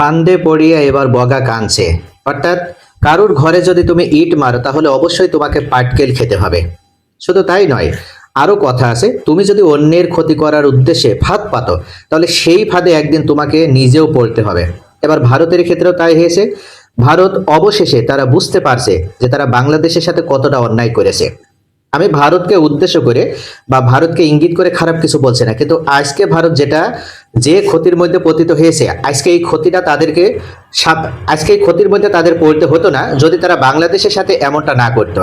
ফান্দে পড়িয়া এবার বগা কানছে অর্থাৎ, কারুর ঘরে যদি তুমি ইট মারো, তাহলে অবশ্যই তোমাকে পাটকেল খেতে হবে। শুধু তাই নয়, আরও কথা আছে, তুমি যদি অন্যের ক্ষতি করার উদ্দেশ্যে ফাঁদ পাতো, তাহলে সেই ফাঁদে একদিন তোমাকে নিজেও পড়তে হবে। এবার ভারতের ক্ষেত্রেও তাই হয়েছে। ভারত অবশেষে তারা বুঝতে পারছে যে তারা বাংলাদেশের সাথে কতটা অন্যায় করেছে। আমি ভারতকে উদ্দেশ্য করে বা ভারতকে ইঙ্গিত করে খারাপ কিছু বলছে না, কিন্তু আজকে ভারত যেটা যে ক্ষতির মধ্যে পতিত হয়েছে, আজকে এই ক্ষতিটা তাদেরকে আজকে এই ক্ষতির মধ্যে তাদের পড়তে হতো না, যদি তারা বাংলাদেশের সাথে এমনটা না করতো।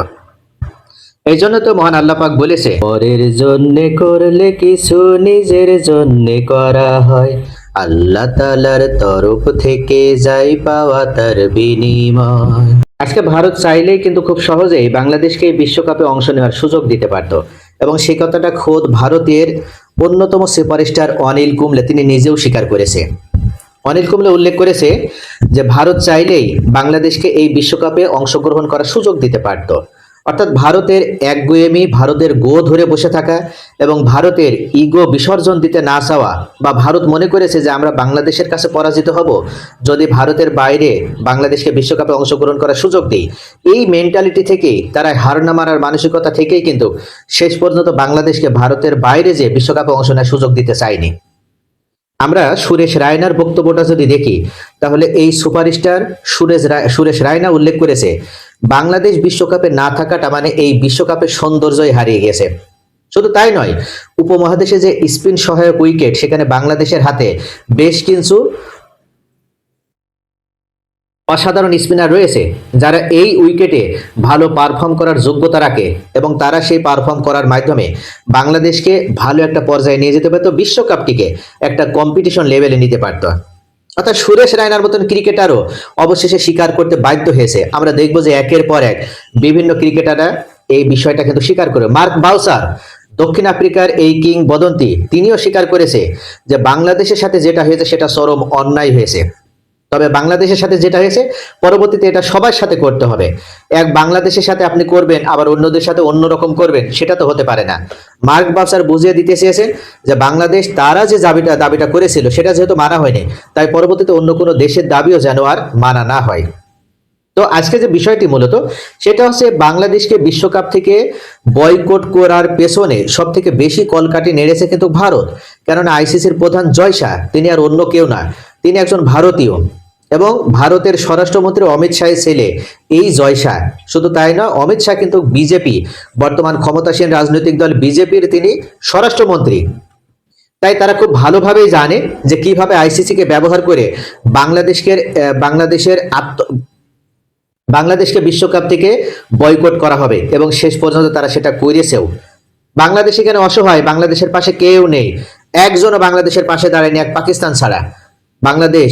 এই জন্য তো মহান আল্লাহ পাক বলেছে, পরের জন্য করলে কিছু নিজের জন্য করা হয়। আল্লাহ তালার তরফ থেকে যাই পাওয়া তার বিনিময়। আজকে ভারত চাইলেই কিন্তু খুব সহজেই বাংলাদেশকে বিশ্বকাপে অংশ নেওয়ার সুযোগ দিতে পারত। এবং সেই কথাটা খোদ ভারতের অন্যতম সুপারস্টার অনিল কুম্বলে তিনি নিজেও স্বীকার করেছে। অনিল কুম্বলে উল্লেখ করেছে যে, ভারত চাইলেই বাংলাদেশকে এই বিশ্বকাপে অংশগ্রহণ করার সুযোগ দিতে পারত। অর্থাৎ ভারতের একগুয়েমি ভারতের গো ধরে বসে থাকা এবং ভারতের ইগো বিসর্জন দিতে না চাওয়া বা ভারত মনে করেছে যে আমরা বাংলাদেশের কাছে পরাজিত হব যদি ভারতের বাইরে বাংলাদেশকে বিশ্বকাপে অংশগ্রহণ করার সুযোগ দিই, এই মেন্টালিটি থেকেই তারা হার না মারার মানসিকতা থেকেই কিন্তু শেষ পর্যন্ত বাংলাদেশকে ভারতের বাইরে যে বিশ্বকাপে অংশ নেওয়ার সুযোগ দিতে চায়নি। আমরা সুরেশ রায়নার বক্তব্যটা যদি দেখি, তাহলে এই সুপারস্টার সুরেশ সুরেশ রায়না উল্লেখ করেছে বাংলাদেশ বিশ্বকাপে না থাকাটা মানে এই বিশ্বকাপের সৌন্দর্যই হারিয়ে গেছে। শুধু তাই নয়, উপমহাদেশে যে স্পিন সহায়ক উইকেট, সেখানে বাংলাদেশের হাতে বেশ কিছু অসাধারণ স্পিনার রয়েছে, যারা এই উইকেটে ভালো পারফর্ম করার যোগ্যতা রাখে এবং তারা সেই পারফর্ম করার মাধ্যমে বাংলাদেশকে ভালো একটা পর্যায়ে নিয়ে যেতে পারতো, বিশ্বকাপটিকে একটা কম্পিটিশন লেভেলে নিতে পারত। অর্থাৎ সুরেশ রায়নার মতন ক্রিকেটারও অবশেষে স্বীকার করতে বাধ্য হয়েছে। আমরা দেখব যে একের পর এক বিভিন্ন ক্রিকেটাররা এই বিষয়টা কিন্তু স্বীকার করে। মার্ক বাউসার, দক্ষিণ আফ্রিকার এই কিং বদন্তি তিনিও স্বীকার করেছে যে বাংলাদেশের সাথে যেটা হয়েছে সেটা চরম অন্যায় হয়েছে। তবে বাংলাদেশের সাথে যেটা হয়েছে, পরবর্তীতে এটা সবার সাথে করতে হবে। এক বাংলাদেশের সাথে আপনি করবেন, আবার অন্যদের সাথে অন্য রকম করবেন, সেটা তো হতে পারে না। মার্ক বাসার বুঝিয়ে দিতে চেয়েছেন যে বাংলাদেশ তারা যে দাবিটা দাবিটা করেছিল, সেটা যেহেতু মানা হয়নি, তাই পরবর্তীতে অন্য কোনো দেশের দাবিও যেন আর মানা না হয়। তো আজকে যে বিষয়টি মূলত, সেটা হচ্ছে বাংলাদেশকে বিশ্বকাপ থেকে বয়কট করার পেছনে সব থেকে বেশি কলকাটি নেড়েছে কিন্তু ভারত। কেননা আইসিসির প্রধান জয়শাহ তিনি আর অন্য কেউ না। তিনি একজন ভারতীয় এবং ভারতের স্বরাষ্ট্রমন্ত্রী অমিত শাহের ছেলে এই জয়শাহ শুধু তাই নয়, অমিত শাহ কিন্তু বিজেপি, বর্তমান ক্ষমতাসীন রাজনৈতিক দল বিজেপির তিনি স্বরাষ্ট্রমন্ত্রী। তাই তারা খুব ভালোভাবেই জানে যে কীভাবে আইসিসিকে ব্যবহার করে বাংলাদেশকে বাংলাদেশের আত্ম, বাংলাদেশকে বিশ্বকাপ থেকে বয়কট করা হবে এবং শেষ পর্যন্ত তারা সেটা করেছেও। বাংলাদেশ এখানে অসহায়? বাংলাদেশের পাশে কেউ নেই। একজনও বাংলাদেশের পাশে দাঁড়ায়নি, এক পাকিস্তান ছাড়া। বাংলাদেশ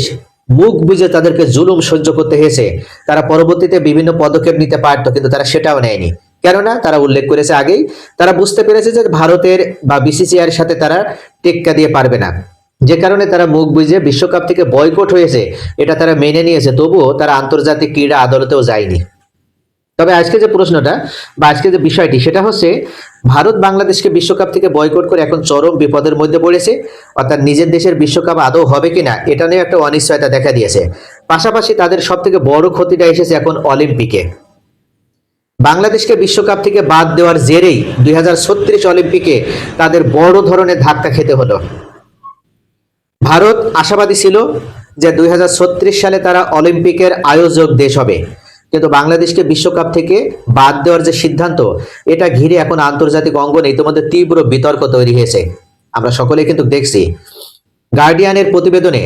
মুখ বুঝে তাদেরকে জুলুম সহ্য করতে হয়েছে তারা পরবর্তীতে বিভিন্ন পদক্ষেপ নিতে পারতো, কিন্তু তারা সেটাও নেয়নি। কেননা তারা উল্লেখ করেছে আগেই, তারা বুঝতে পেরেছে যে ভারতের বা বিসিসিআর সাথে তারা টেক্কা দিয়ে পারবে না। যে কারণে তারা মুখ বুঝে বিশ্বকাপ থেকে বয়কট হয়েছে, এটা তারা মেনে নিয়েছে, তবুও তারা আন্তর্জাতিক ক্রীড়া আদালতেও যায়নি। তবে আজকে যে প্রশ্নটা বা আজকে যে বিষয়টি, সেটা হচ্ছে ভারত বাংলাদেশকে বিশ্বকাপ থেকে বয়কট করে এখন চরম বিপদের মধ্যে পড়েছে। অর্থাৎ নিজের দেশের বিশ্বকাপ আদৌ হবে কিনা, এটা নিয়ে একটা অনিশ্চয়তা দেখা দিয়েছে। পাশাপাশি তাদের সব থেকে বড় ক্ষতিটা এসেছে এখন অলিম্পিকে। বাংলাদেশকে বিশ্বকাপ থেকে বাদ দেওয়ার জেরেই দুই হাজার ছত্রিশ অলিম্পিকে তাদের বড় ধরনের ধাক্কা খেতে হলো। ভারত আশাবাদী ছিল যে দুই হাজার ছত্রিশ সালে তারা অলিম্পিকের আয়োজক দেশ হবে। কিন্তু বাংলাদেশকে বিশ্বকাপ থেকে বাদ দেওয়ার যে সিদ্ধান্ত, এটা ঘিরে এখন আন্তর্জাতিক অঙ্গনে ইতিমধ্যে তীব্র বিতর্ক তৈরি হয়েছে। আমরা সকলে কিন্তু দেখছি। গার্ডিয়ানের প্রতিবেদনে,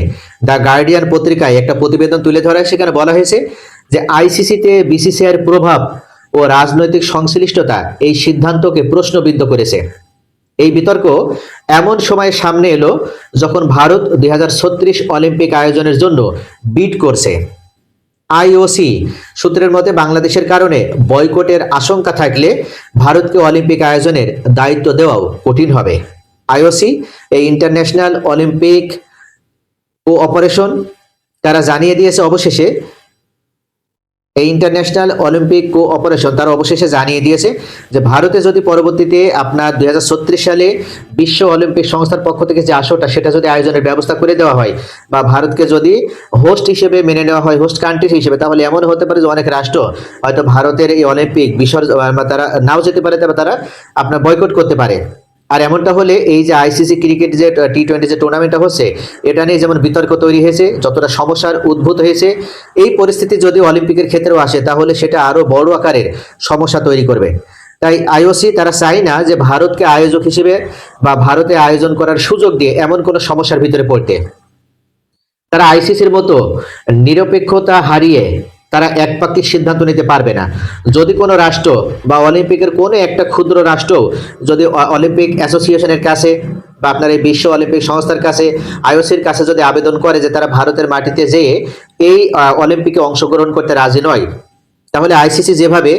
দ্য গার্ডিয়ান পত্রিকায় একটা প্রতিবেদন তুলে ধরা, সেখানে বলা হয়েছে যে আইসিসিতে বিসিসিআর প্রভাব ও রাজনৈতিক সংশ্লিষ্টতা এই সিদ্ধান্তকে প্রশ্নবিদ্ধ করেছে। এই বিতর্ক এমন সময় সামনে এলো যখন ভারত দুই হাজার ছত্রিশ অলিম্পিক আয়োজনের জন্য বিট করছে। আইওসি সূত্রের মতে, বাংলাদেশের কারণে বয়কটের আশঙ্কা থাকলে ভারতকে অলিম্পিক আয়োজনের দায়িত্ব দেওয়াও কঠিন হবে। আইওসি, এই ইন্টারন্যাশনাল অলিম্পিক ও অপারেশন, তারা জানিয়ে দিয়েছে অবশেষে এই ইন্টারন্যাশনাল অলিম্পিক কো অপারেশন তারা অবশেষে জানিয়ে দিয়েছে যে ভারতে যদি পরবর্তীতে আপনার দুই হাজার ছত্রিশ সালে বিশ্ব অলিম্পিক সংস্থার পক্ষ থেকে যে আসরটা, সেটা যদি আয়োজনের ব্যবস্থা করে দেওয়া হয় বা ভারতকে যদি হোস্ট হিসেবে মেনে নেওয়া হয় হোস্ট কান্ট্রি হিসেবে, তাহলে এমন হতে পারে যে অনেক রাষ্ট্র হয়তো ভারতের এই অলিম্পিক বিসর্জন তারা নাও যেতে পারে, তারা আপনার বয়কট করতে পারে। আর এমনটা হলে এই যে আইসিসি ক্রিকেট যে টি টোয়েন্টি যে টুর্নামেন্টটা হচ্ছে, এটা নিয়ে যেমন বিতর্ক তৈরি হয়েছে, যতটা সমস্যার উদ্ভূত হয়েছে, এই পরিস্থিতি যদি অলিম্পিকের ক্ষেত্রেও আসে, তাহলে সেটা আরও বড় আকারের সমস্যা তৈরি করবে। তাই আইওসি তারা চায় না যে ভারতকে আয়োজক হিসেবে বা ভারতে আয়োজন করার সুযোগ দিয়ে এমন কোনো সমস্যার ভিতরে পড়তে। তারা আইসিসির মতো নিরপেক্ষতা হারিয়ে তারা একপাক্ষিক সিদ্ধান্ত নিতে পারবে না। যদি কোনো রাষ্ট্র বা অলিম্পিকের কোনো একটা ক্ষুদ্র রাষ্ট্র যদি অলিম্পিক অ্যাসোসিয়েশনের কাছে বা আপনার এই বিশ্ব অলিম্পিক সংস্থার কাছে, আইওসির কাছে যদি আবেদন করে যে তারা ভারতের মাটিতে যেয়ে এই অলিম্পিকে অংশগ্রহণ করতে রাজি নয় তাহলে আইসিসি যেভাবে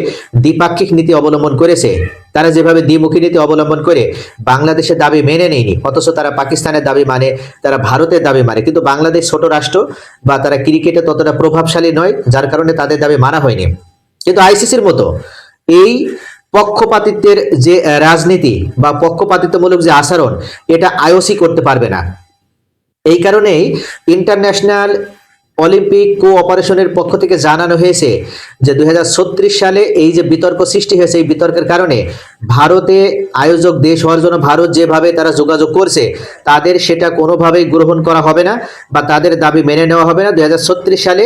দ্বিপাক্ষিক নীতি অবলম্বন করেছে, তারা যেভাবে দ্বিমুখী নীতি অবলম্বন করে বাংলাদেশের দাবি মেনে নেয়নি, অথচ তারা পাকিস্তানের দাবি মানে তারা ভারতের দাবি মানে। কিন্তু বাংলাদেশ ছোট রাষ্ট্র বা তারা ক্রিকেটে ততটা প্রভাবশালী নয়, যার কারণে তাদের দাবি মানা হয়নি। কিন্তু আইসিসির মতো এই পক্ষপাতিত্বের যে রাজনীতি বা পক্ষপাতিত্বমূলক যে আচরণ, এটা আইওসি করতে পারবে না। এই কারণেই ইন্টারন্যাশনাল অলিম্পিক কোঅপারেশনের পক্ষ থেকে জানানো হয়েছে যে দুই হাজার ছত্রিশ সালে এই যে বিতর্ক সৃষ্টি হয়েছে, এই বিতর্কের কারণে ভারতে আয়োজক দেশ হওয়ার জন্য ভারত যেভাবে তারা যোগাযোগ করছে, তাদের সেটা কোনোভাবেই গ্রহণ করা হবে না বা তাদের দাবি মেনে নেওয়া হবে না। দুই হাজার ছত্রিশ সালে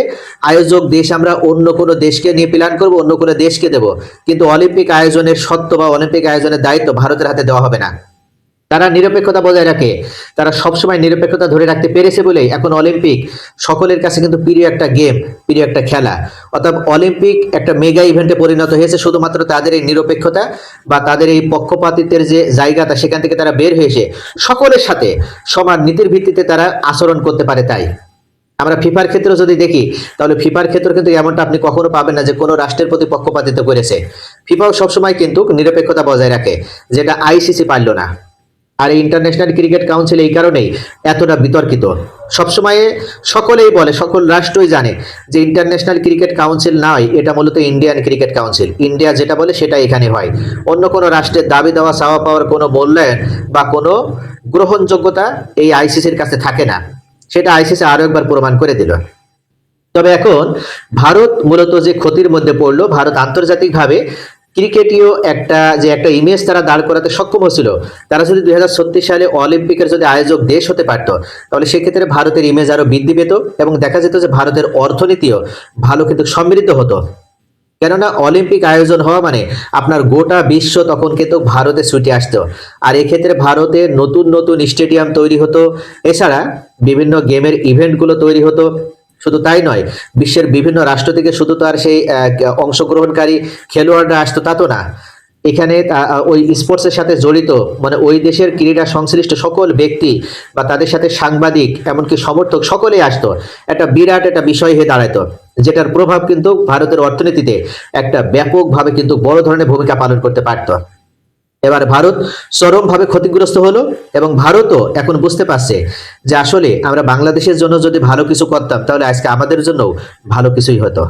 আয়োজক দেশ আমরা অন্য কোনো দেশকে নিয়ে প্ল্যান করব, অন্য কোনো দেশকে দেব। কিন্তু অলিম্পিক আয়োজনের সত্য বা অলিম্পিক আয়োজনের দায়িত্ব ভারতের হাতে দেওয়া হবে না। তারা নিরপেক্ষতা বজায় রাখে। তারা সবসময় নিরপেক্ষতা ধরে রাখতে পেরেছে বলেই এখন অলিম্পিক সকলের কাছে কিন্তু প্রিয় একটা গেম, প্রিয় একটা খেলা। অর্থাৎ অলিম্পিক একটা মেগা ইভেন্টে পরিণত হয়েছে শুধুমাত্র তাদের এই নিরপেক্ষতা বা তাদের এই পক্ষপাতিত্বের যে জায়গাটা সেখান থেকে তারা বের হয়েছে। সকলের সাথে সমান নীতির ভিত্তিতে তারা আচরণ করতে পারে তাই। আমরা ফিফার ক্ষেত্রে যদি দেখি, তাহলে ফিফার ক্ষেত্রে কিন্তু এমনটা আপনি কখনো পাবেন না যে কোনো রাষ্ট্রের প্রতি পক্ষপাতিত্ব করেছে। ফিফাও সবসময় কিন্তু নিরপেক্ষতা বজায় রাখে, যেটা আইসিসি পারল না। আর এই ইন্টারন্যাশনাল ক্রিকেট কাউন্সিল এই কারণেই এতটা বিতর্কিত। সবসময় সকলেই বলে, সকল রাষ্ট্রই জানে যে ইন্টারন্যাশনাল ক্রিকেট কাউন্সিল নয়, এটা মূলত ইন্ডিয়ান ক্রিকেট কাউন্সিল ইন্ডিয়া যেটা বলে সেটা এখানে হয়। অন্য কোনো রাষ্ট্রের দাবি দেওয়া, চাওয়া পাওয়ার কোনো মূল্যায়ন বা কোনো গ্রহণযোগ্যতা এই আইসিসির কাছে থাকে না। সেটা আইসিসি আরও একবার প্রমাণ করে দিল। তবে এখন ভারত মূলত যে ক্ষতির মধ্যে পড়ল, ভারত আন্তর্জাতিকভাবে ক্রিকেটীয় একটা যে একটা ইমেজ তারা দাঁড় করাতে সক্ষম হয়েছিল, তারা যদি দুই সালে অলিম্পিকের যদি আয়োজক দেশ হতে পারত, তাহলে সেক্ষেত্রে ভারতের ইমেজ আরও বৃদ্ধি পেত এবং দেখা যেত যে ভারতের অর্থনীতিও ভালো কিন্তু সমৃদ্ধ হতো। কেননা অলিম্পিক আয়োজন হওয়া মানে আপনার গোটা বিশ্ব তখন কিন্তু ভারতে ছুটে আসতো। আর এক্ষেত্রে ভারতে নতুন নতুন স্টেডিয়াম তৈরি হতো। এছাড়া বিভিন্ন গেমের ইভেন্টগুলো তৈরি হতো। শুধু তাই নয়, বিশ্বের বিভিন্ন রাষ্ট্র থেকে শুধু তো আর সেই অংশগ্রহণকারী খেলোয়াড়রা আসতো তা তো না। এখানে ওই স্পোর্টসের সাথে জড়িত মানে ওই দেশের ক্রীড়া সংশ্লিষ্ট সকল ব্যক্তি বা তাদের সাথে সাংবাদিক, এমনকি সমর্থক সকলেই আসতো। একটা বিরাট একটা বিষয় হয়ে দাঁড়াতো যেটার প্রভাব কিন্তু ভারতের অর্থনীতিতে একটা ব্যাপকভাবে কিন্তু বড় ধরনের ভূমিকা পালন করতে পারত। এবার ভারত চরমভাবে ক্ষতিগ্রস্ত হলো এবং ভারতও এখন বুঝতে পারছে যে আসলে আমরা বাংলাদেশের জন্য যদি ভালো কিছু করতাম, তাহলে আজকে আমাদের জন্য ভালো কিছুই হতো।